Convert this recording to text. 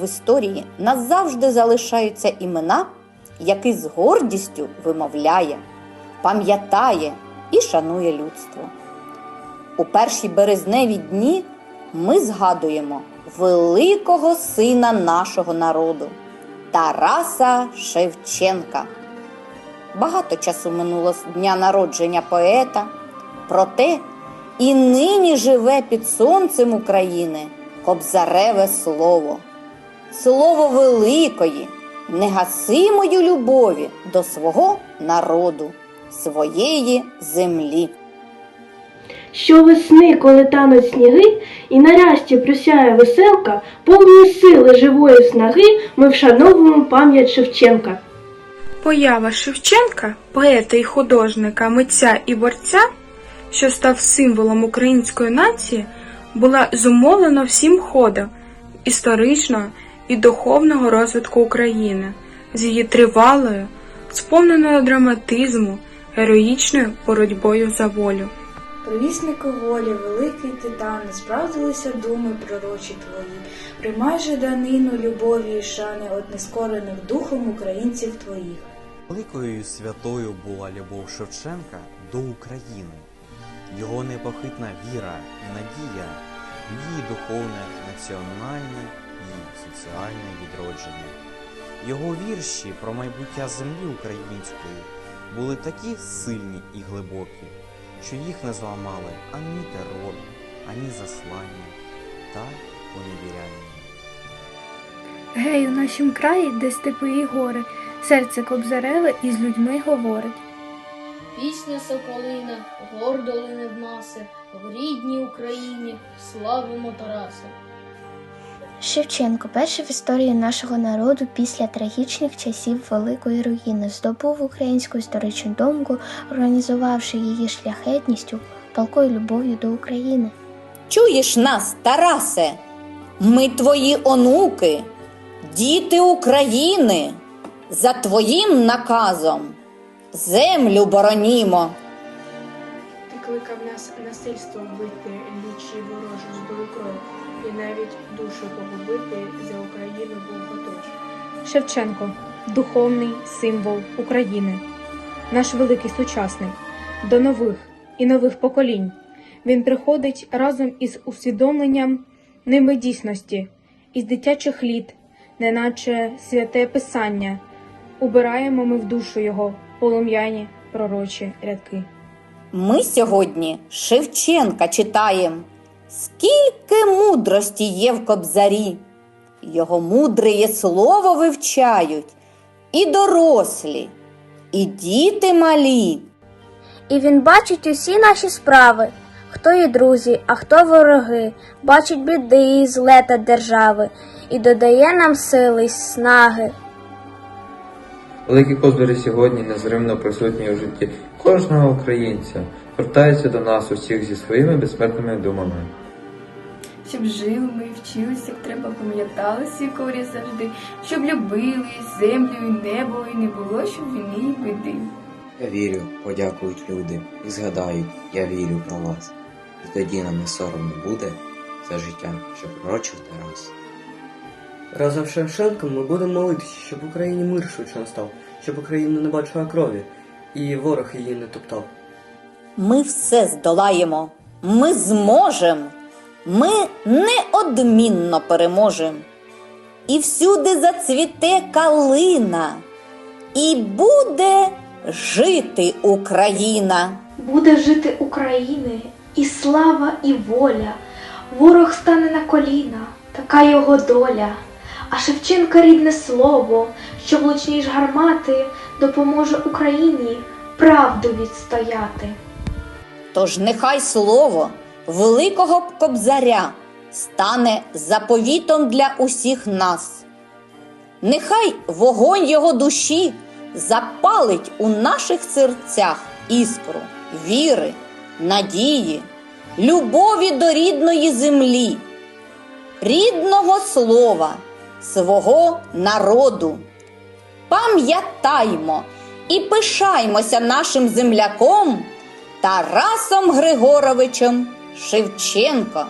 в історії назавжди залишаються імена, які з гордістю вимовляє, пам'ятає і шанує людство. У перші березневі дні ми згадуємо великого сина нашого народу Тараса Шевченка. Багато часу минуло з дня народження поета, проте і нині живе під сонцем України кобзареве слово, слово великої, негасимої любові до свого народу, своєї землі. Щовесни, коли тануть сніги, і нарешті присяє веселка, повні сили живої снаги, ми вшановуємо пам'ять Шевченка. Поява Шевченка, поета і художника, митця і борця, що став символом української нації, була зумовлена всім ходом історичного і духовного розвитку України з її тривалою, сповненою драматизму, героїчною боротьбою за волю. Провіснику волі, великий титане, справдилися думи пророчі твої. Приймай же данину любові і шани од нескорених духом українців твоїх. Великою і святою була любов Шевченка до України, його непохитна віра і надія, її духовне, національне і соціальне відродження. Його вірші про майбуття землі української були такі сильні і глибокі, що їх не зламали ані терор, ані заслання та поневіряння. Гей, у нашім краї, де степи і гори, серце кобзареве із людьми говорить. Пісня Соколина гордо лине в маси, в рідній Україні славимо Тараса. Шевченко перший в історії нашого народу після трагічних часів Великої руїни здобув українську історичну думку, організувавши її шляхетністю, палкою любов'ю до України. Чуєш нас, Тарасе? Ми твої онуки, діти України. За твоїм наказом землю боронімо. Ти кликав нас насильством бити лічі ворожу зброю і навіть душу погубити за Україну був готовий. Шевченко духовний символ України, наш великий сучасник до нових і нових поколінь. Він приходить разом із усвідомленням ними дійсності, із дитячих літ, неначе святе писання. Убираємо ми в душу його полум'яні пророчі рядки. Ми сьогодні Шевченка читаємо. Скільки мудрості є в кобзарі. Його мудреє слово вивчають і дорослі, і діти малі. І він бачить усі наші справи, хто є друзі, а хто вороги, бачить біди і злета держави, і додає нам сили й снаги. Великі козбери сьогодні незримно присутні у житті кожного українця, звертаються до нас усіх зі своїми безсмертними думами. Щоб жили ми, вчилися, як треба, пам'ятали свій корі завжди, щоб любили землю і небо, і не було, щоб війни і біди. Я вірю, подякують люди і згадають, я вірю про вас. І тоді нам не соромно буде за життя, що пророчив Тарас. Разом з Шевченком ми будемо молитися, щоб в Україні мир швидше настав, щоб Україна не бачила крові і ворог її не топтав. Ми все здолаємо, ми зможемо, ми неодмінно переможемо. І всюди зацвіте калина, і буде жити Україна. Буде жити України, і слава, і воля. Ворог стане на коліна, така його доля. А Шевченка рідне слово, що влучніш гармати, допоможе Україні правду відстояти. Тож нехай слово великого кобзаря стане заповітом для усіх нас. Нехай вогонь його душі запалить у наших серцях іскру віри, надії, любові до рідної землі, рідного слова, свого народу. Пам'ятаймо і пишаймося нашим земляком Тарасом Григоровичем Шевченко.